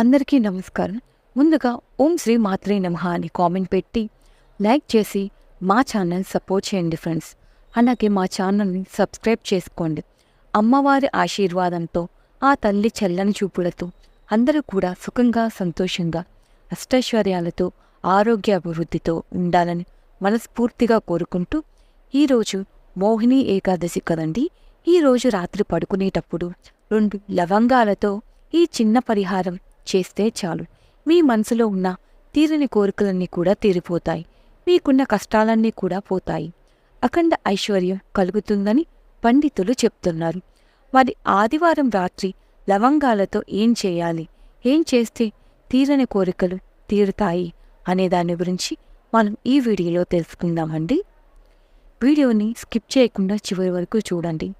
అందరికీ నమస్కారం. ముందుగా ఓం శ్రీ మాత్రే నమః అని కామెంట్ పెట్టి లైక్ చేసి మా ఛానల్ సపోర్ట్ చేయండి ఫ్రెండ్స్. అలాగే మా ఛానల్ని సబ్స్క్రైబ్ చేసుకోండి. అమ్మవారి ఆశీర్వాదంతో ఆ తల్లి చల్లని చూపులతో అందరూ కూడా సుఖంగా సంతోషంగా అష్టైశ్వర్యాలతో ఆరోగ్య అభివృద్ధితో ఉండాలని మనస్ఫూర్తిగా కోరుకుంటూ ఈరోజు మోహిని ఏకాదశి కదండి. ఈరోజు రాత్రి పడుకునేటప్పుడు రెండు లవంగాలతో ఈ చిన్న పరిహారం చేస్తే చాలు. మీ మనసులో ఉన్న తీరని కోరికలన్నీ కూడా తీరిపోతాయి. మీకున్న కష్టాలన్నీ కూడా పోతాయి. అఖండ ఐశ్వర్యం కలుగుతుందని పండితులు చెప్తున్నారు. మరి ఆదివారం రాత్రి లవంగాలతో ఏం చేయాలి? ఏం చేస్తే తీరని కోరికలు తీరుతాయి అనే దాని గురించి మనం ఈ వీడియోలో తెలుసుకుందామండి. వీడియోని స్కిప్ చేయకుండా చివరి వరకు చూడండి.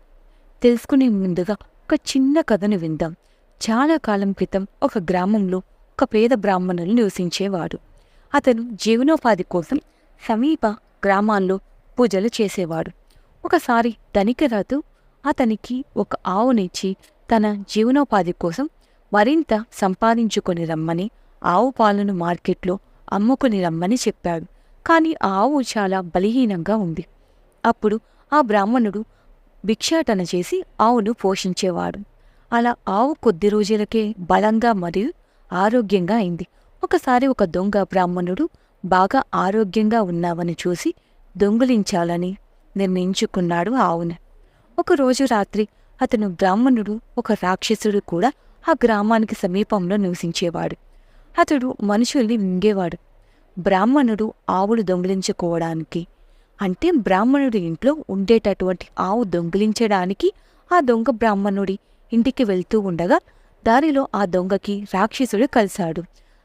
తెలుసుకునే ముందుగా ఒక చిన్న కథను విందాం. చాలా కాలం క్రితం ఒక గ్రామంలో ఒక పేద బ్రాహ్మణులు నివసించేవాడు అతను జీవనోపాధి కోసం సమీప గ్రామాల్లో పూజలు చేసేవాడు. ఒకసారి ధనికరాజు అతనికి ఒక ఆవునిచ్చి తన జీవనోపాధి కోసం మరింత సంపాదించుకొని రమ్మని ఆవు పాలను మార్కెట్లో అమ్ముకుని రమ్మని చెప్పాడు. కానీ ఆ ఆవు చాలా బలహీనంగా ఉంది. అప్పుడు ఆ బ్రాహ్మణుడు భిక్షాటన చేసి ఆవును పోషించేవాడు. అలా ఆవు కొద్ది రోజులకే బలంగా మరియు ఆరోగ్యంగా అయింది. ఒకసారి ఒక దొంగ బ్రాహ్మణుడు బాగా ఆరోగ్యంగా ఉన్నావని చూసి దొంగిలించాలని నిర్ణయించుకున్నాడు ఆవును. ఒకరోజు రాత్రి అతను బ్రాహ్మణుడు ఒక రాక్షసుడు కూడా ఆ గ్రామానికి సమీపంలో నివసించేవాడు. అతడు మనుషుల్ని మింగేవాడు. బ్రాహ్మణుడు ఆవులు దొంగిలించుకోవడానికి అంటే బ్రాహ్మణుడి ఇంట్లో ఉండేటటువంటి ఆవు దొంగిలించడానికి ఆ దొంగ బ్రాహ్మణుడి ఇంటికి వెళ్తూ ఉండగా దారిలో ఆ దొంగకి రాక్షసుడు కలిశాడు.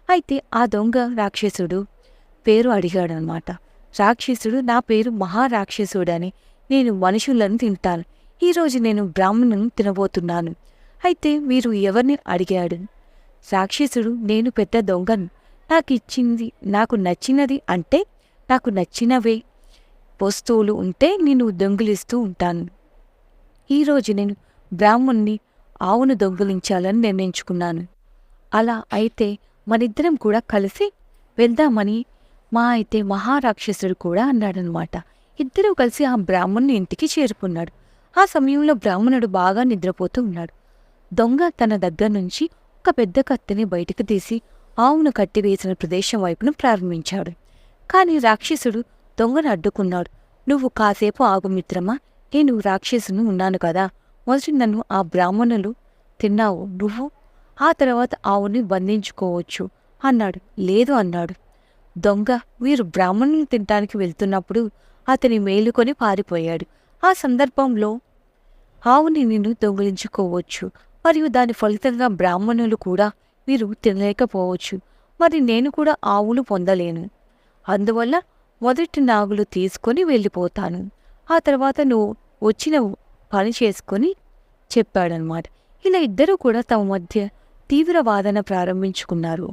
అయితే ఆ దొంగ రాక్షసుడు పేరు అడిగాడనమాట. రాక్షసుడు నా పేరు మహారాక్షసుడని నేను మనుషులను తింటాను. ఈరోజు నేను బ్రాహ్మణులను తినబోతున్నాను. అయితే మీరు ఎవరిని అడిగాడు? రాక్షసుడు నేను పెద్ద దొంగను. నాకు ఇచ్చింది నాకు నచ్చినది అంటే నాకు నచ్చినవే వస్తువులు ఉంటే నేను దొంగిలిస్తూ ఉంటాను. ఈరోజు నేను బ్రాహ్మణ్ణి ఆవును దొంగిలించాలని నిర్ణయించుకున్నాను. అలా అయితే మనిద్దరం కూడా కలిసి వెళ్దామని మా అయితే మహారాక్షసుడు కూడా అన్నాడనమాట ఇద్దరూ కలిసి ఆ బ్రాహ్మణుని ఇంటికి చేరుకున్నాడు. ఆ సమయంలో బ్రాహ్మణుడు బాగా నిద్రపోతూ ఉన్నాడు. దొంగ తన దగ్గర నుంచి ఒక పెద్ద కత్తిని బయటకు తీసి ఆవును కట్టివేసిన ప్రదేశం వైపును ప్రారంభించాడు. కాని రాక్షసుడు దొంగను అడ్డుకున్నాడు. నువ్వు కాసేపు ఆగు మిత్రమా? నేను రాక్షసును ఉన్నాను కదా. మొదటి నన్ను ఆ బ్రాహ్మణులు తిన్నావు నువ్వు? ఆ తర్వాత ఆవుని బంధించుకోవచ్చు అన్నాడు. లేదు అన్నాడు. దొంగ వీరు బ్రాహ్మణులు తినటానికి వెళ్తున్నప్పుడు అతని మేలుకొని పారిపోయాడు. ఆ సందర్భంలో ఆవుని నిన్ను దొంగిలించుకోవచ్చు మరియు దాని ఫలితంగా బ్రాహ్మణులు కూడా వీరు తినలేకపోవచ్చు. మరి నేను కూడా ఆవులు పొందలేను. అందువల్ల మొదటి నాగులు తీసుకొని వెళ్ళిపోతాను. ఆ తర్వాత నువ్వు వచ్చిన పని చేసుకొని చెప్పాడనమాట. ఇలా ఇద్దరూ కూడా తమ మధ్య తీవ్ర వాదన ప్రారంభించుకున్నారు.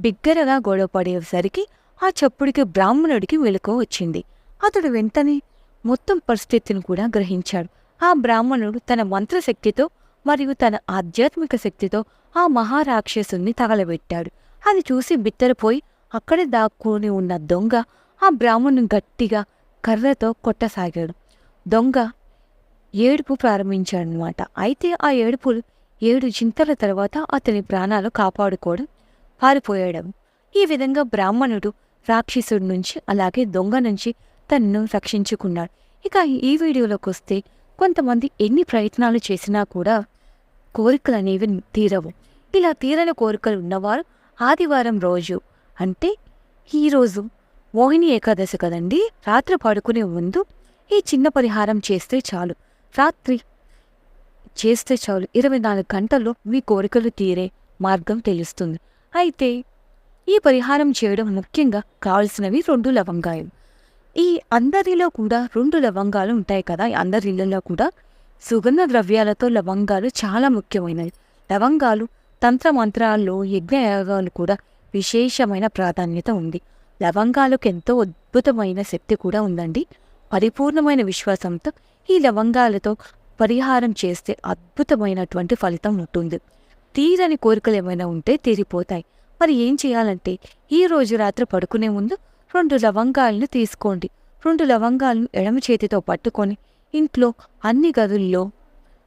బిగ్గరగా గొడవపడేసరికి ఆ చప్పుడికి బ్రాహ్మణుడికి వెలుక వచ్చింది. అతడు వెంటనే మొత్తం పరిస్థితిని కూడా గ్రహించాడు. ఆ బ్రాహ్మణుడు తన మంత్రశక్తితో మరియు తన ఆధ్యాత్మిక శక్తితో ఆ మహారాక్షసుని తగలబెట్టాడు. అది చూసి బిత్తరపోయి అక్కడే దాక్కుని ఉన్న దొంగ ఆ బ్రాహ్మణుని గట్టిగా కర్రతో కొట్టసాగాడు. దొంగ ఏడుపు ప్రారంభించాడనమాట అయితే ఆ ఏడుపులు ఏడు చింతల తర్వాత అతని ప్రాణాలు కాపాడుకోవడం పారిపోయాడు ఈ విధంగా బ్రాహ్మణుడు రాక్షసుడి నుంచి అలాగే దొంగ నుంచి తనను రక్షించుకున్నాడు. ఇక ఈ వీడియోలోకి వస్తే కొంతమంది ఎన్ని ప్రయత్నాలు చేసినా కూడా కోరికలు అనేవి తీరవు. ఇలా తీరని కోరికలు ఉన్నవారు ఆదివారం రోజు అంటే ఈరోజు మోహిని ఏకాదశి కదండి. రాత్రి పడుకునే ముందు ఈ చిన్న పరిహారం చేస్తే చాలు. రాత్రి చేస్తే చాలు. ఇరవై నాలుగు గంటల్లో మీ కోరికలు తీరే మార్గం తెలుస్తుంది. అయితే ఈ పరిహారం చేయడం ముఖ్యంగా కావలసినవి రెండు లవంగాయలు ఈ అందరిలో కూడా రెండు లవంగాలు ఉంటాయి కదా. అందరి ఇళ్ళలో కూడా సుగంధ ద్రవ్యాలతో లవంగాలు చాలా ముఖ్యమైనవి. లవంగాలు తంత్ర మంత్రాల్లో యజ్ఞయాగాలు కూడా విశేషమైన ప్రాధాన్యత ఉంది. లవంగాలకు ఎంతో అద్భుతమైన శక్తి కూడా ఉందండి. పరిపూర్ణమైన విశ్వాసంతో ఈ లవంగాలతో పరిహారం చేస్తే అద్భుతమైనటువంటి ఫలితం ఉంటుంది. తీరని కోరికలు ఏమైనా ఉంటే తీరిపోతాయి. మరి ఏం చేయాలంటే ఈ రోజు రాత్రి పడుకునే ముందు రెండు లవంగాలను తీసుకోండి. రెండు లవంగాలను ఎడమ చేతితో పట్టుకొని ఇంట్లో అన్ని గదుల్లో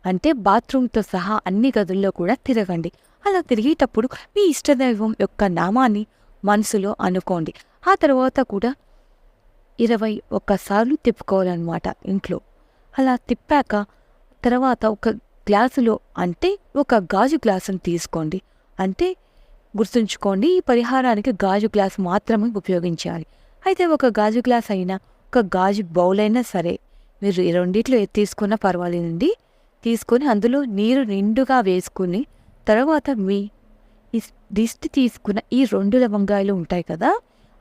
అంటే బాత్రూమ్తో సహా అన్ని గదుల్లో కూడా తిరగండి. అలా తిరిగేటప్పుడు మీ ఇష్టదైవం యొక్క నామాన్ని మనసులో అనుకోండి. ఆ తర్వాత కూడా ఇరవై ఒక్కసార్లు తిప్పుకోవాలన్నమాట ఇంట్లో. అలా తిప్పాక తర్వాత ఒక గ్లాసులో అంటే ఒక గాజు గ్లాసును తీసుకోండి. అంటే గుర్తుంచుకోండి ఈ పరిహారానికి గాజు గ్లాస్ మాత్రమే ఉపయోగించాలి. అయితే ఒక గాజు గ్లాస్ అయినా ఒక గాజు బౌల్ అయినా సరే మీరు ఈ రెండిట్లో ఏది తీసుకున్నా పర్వాలేదండి. తీసుకొని అందులో నీరు నిండుగా వేసుకుని తర్వాత మీ ఈ దిష్టి తీసుకున్న ఈ రెండు లవంగాయలు ఉంటాయి కదా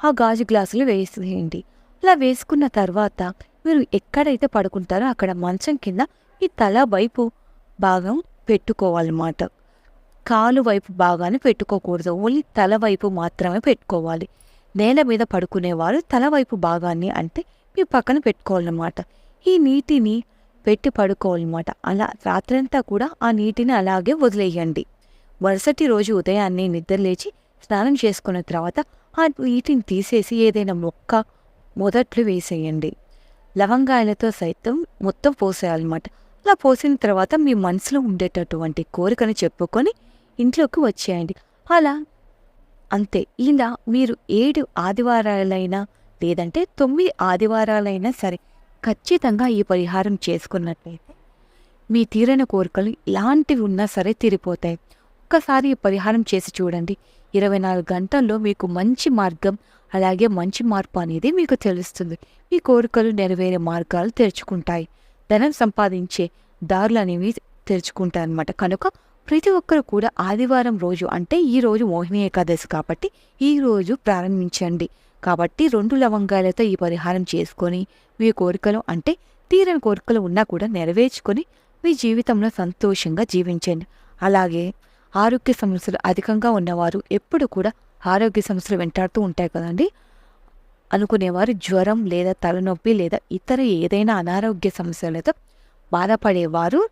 ఆ గాజు గ్లాసులు వేసేయండి. అలా వేసుకున్న తర్వాత మీరు ఎక్కడైతే పడుకుంటారో అక్కడ మంచం కింద ఈ తల వైపు భాగం పెట్టుకోవాలన్నమాట. కాలు వైపు భాగాన్ని పెట్టుకోకూడదు. ఓన్లీ తల వైపు మాత్రమే పెట్టుకోవాలి. నేల మీద పడుకునేవారు తల వైపు భాగాన్ని అంటే మీ పక్కన పెట్టుకోవాలన్నమాట. ఈ నీటిని పెట్టి పడుకోవాలన్నమాట. అలా రాత్రంతా కూడా ఆ నీటిని అలాగే వదిలేయండి. మరుసటి రోజు ఉదయాన్నే నిద్రలేచి స్నానం చేసుకున్న తర్వాత ఆ నీటిని తీసేసి ఏదైనా మొక్క మొదట్లు వేసేయండి. లవంగాయలతో సైతం మొత్తం పోసేయాలన్నమాట. అలా పోసిన తర్వాత మీ మనసులో ఉండేటటువంటి కోరికను చెప్పుకొని ఇంట్లోకి వచ్చేయండి. అలా అంతే. ఇలా మీరు ఏడు ఆదివారాలైనా లేదంటే తొమ్మిది ఆదివారాలైనా సరే ఖచ్చితంగా ఈ పరిహారం చేసుకున్నట్లయితే మీ తీరని కోరికలు ఇలాంటివి ఉన్నా సరే తీరిపోతాయి. ఒక్కసారి ఈ పరిహారం చేసి చూడండి. ఇరవై నాలుగు గంటల్లో మీకు మంచి మార్గం అలాగే మంచి మార్పు అనేది మీకు తెలుస్తుంది. మీ కోరికలు నెరవేరే మార్గాలు తెరుచుకుంటాయి. ధనం సంపాదించే దారులు అనేవి తెరుచుకుంటాయన్నమాట కనుక ప్రతి ఒక్కరు కూడా ఆదివారం రోజు అంటే ఈ రోజు మోహిని ఏకాదశి కాబట్టి ఈ రోజు ప్రారంభించండి. కాబట్టి రెండు లవంగాలతో ఈ పరిహారం చేసుకొని మీ కోరికలు అంటే తీరని కోరికలు ఉన్నా కూడా నెరవేర్చుకొని మీ జీవితంలో సంతోషంగా జీవించండి. అలాగే ఆరోగ్య సమస్యలు అధికంగా ఉన్నవారు ఎప్పుడు కూడా ఆరోగ్య సమస్యలు వెంటాడుతూ ఉంటాయి కదండి. అనుకునేవారు జ్వరం లేదా తలనొప్పి లేదా ఇతర ఏదైనా అనారోగ్య సమస్యలతో బాధపడేవారు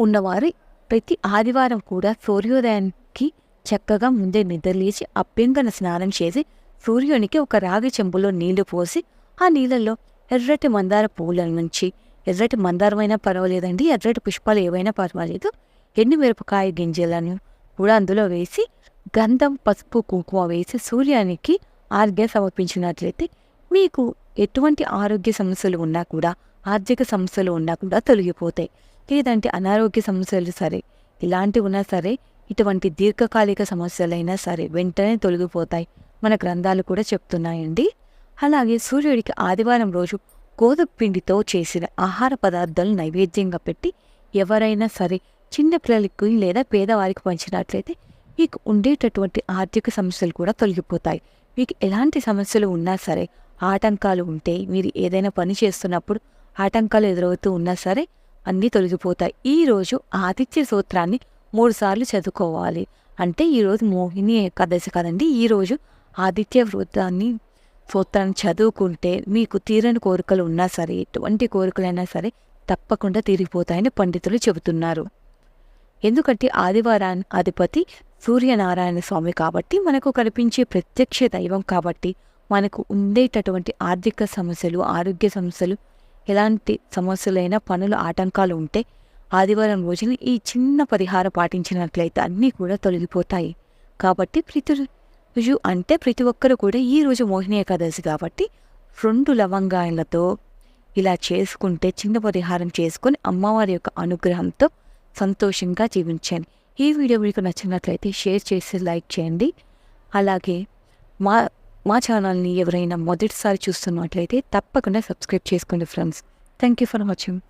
ఉన్నవారు ప్రతి ఆదివారం కూడా సూర్యోదయానికి చక్కగా ముందే నిద్రలేచి అభ్యంగన స్నానం చేసి సూర్యునికి ఒక రాగి చెంబులో నీళ్ళు పోసి ఆ నీళ్ళల్లో ఎర్రటి మందార పువ్వుల నుంచి ఎర్రటి మందారమైనా పర్వాలేదండి ఎర్రటి పుష్పాలు ఏవైనా పర్వాలేదు. ఎండు మిరపకాయ గింజలను కూడా అందులో వేసి గంధం పసుపు కుంకుమ వేసి సూర్యానికి ఆర్గ్యం సమర్పించినట్లయితే మీకు ఎటువంటి ఆరోగ్య సమస్యలు ఉన్నా కూడా ఆర్థిక సమస్యలు ఉన్నా కూడా తొలగిపోతాయి. లేదంటే అనారోగ్య సమస్యలు సరే ఇలాంటివి ఉన్నా సరే ఇటువంటి దీర్ఘకాలిక సమస్యలైనా సరే వెంటనే తొలగిపోతాయి. మన గ్రంథాలు కూడా చెప్తున్నాయండి. అలాగే సూర్యుడికి ఆదివారం రోజు గోధుమ పిండితో చేసిన ఆహార పదార్థాలు నైవేద్యంగా పెట్టి ఎవరైనా సరే చిన్న పిల్లలకి లేదా పేదవారికి పంచినట్లయితే మీకు ఉండేటటువంటి ఆర్థిక సమస్యలు కూడా తొలగిపోతాయి. మీకు ఎలాంటి సమస్యలు ఉన్నా సరే ఆటంకాలు ఉంటే మీరు ఏదైనా పని చేస్తున్నప్పుడు ఆటంకాలు ఎదురవుతూ ఉన్నా సరే అన్నీ తొలగిపోతాయి. ఈరోజు ఆదిత్య సూత్రాన్ని మూడు సార్లు చదువుకోవాలి. అంటే ఈరోజు మోహిని ఏకాదశి కదండి. ఈరోజు ఆదిత్య వృత్తాన్ని సూత్రాన్ని చదువుకుంటే మీకు తీరని కోరికలు ఉన్నా సరే ఎటువంటి కోరికలైనా సరే తప్పకుండా తీరిపోతాయని పండితులు చెబుతున్నారు. ఎందుకంటే ఆదివారాన్ని అధిపతి సూర్యనారాయణ స్వామి కాబట్టి మనకు కనిపించే ప్రత్యక్ష దైవం కాబట్టి మనకు ఉండేటటువంటి ఆర్థిక సమస్యలు ఆరోగ్య సమస్యలు ఎలాంటి సమస్యలైన పనులు ఆటంకాలు ఉంటే ఆదివారం రోజున ఈ చిన్న పరిహారం పాటించినట్లయితే అన్నీ కూడా తొలగిపోతాయి. కాబట్టి ప్రతి రోజు అంటే ప్రతి ఒక్కరు కూడా ఈ రోజు మోహిని ఏకాదశి కాబట్టి రెండు లవంగాయలతో ఇలా చేసుకుంటే చిన్న పరిహారం చేసుకొని అమ్మవారి యొక్క అనుగ్రహంతో సంతోషంగా జీవించండి. ఈ వీడియో మీకు నచ్చినట్లయితే షేర్ చేసి లైక్ చేయండి. అలాగే మా మా ఛానల్ని ఎవరైనా మొదటిసారి చూస్తున్నట్లయితే తప్పకుండా సబ్స్క్రైబ్ చేసుకోండి friends. Thank you for watching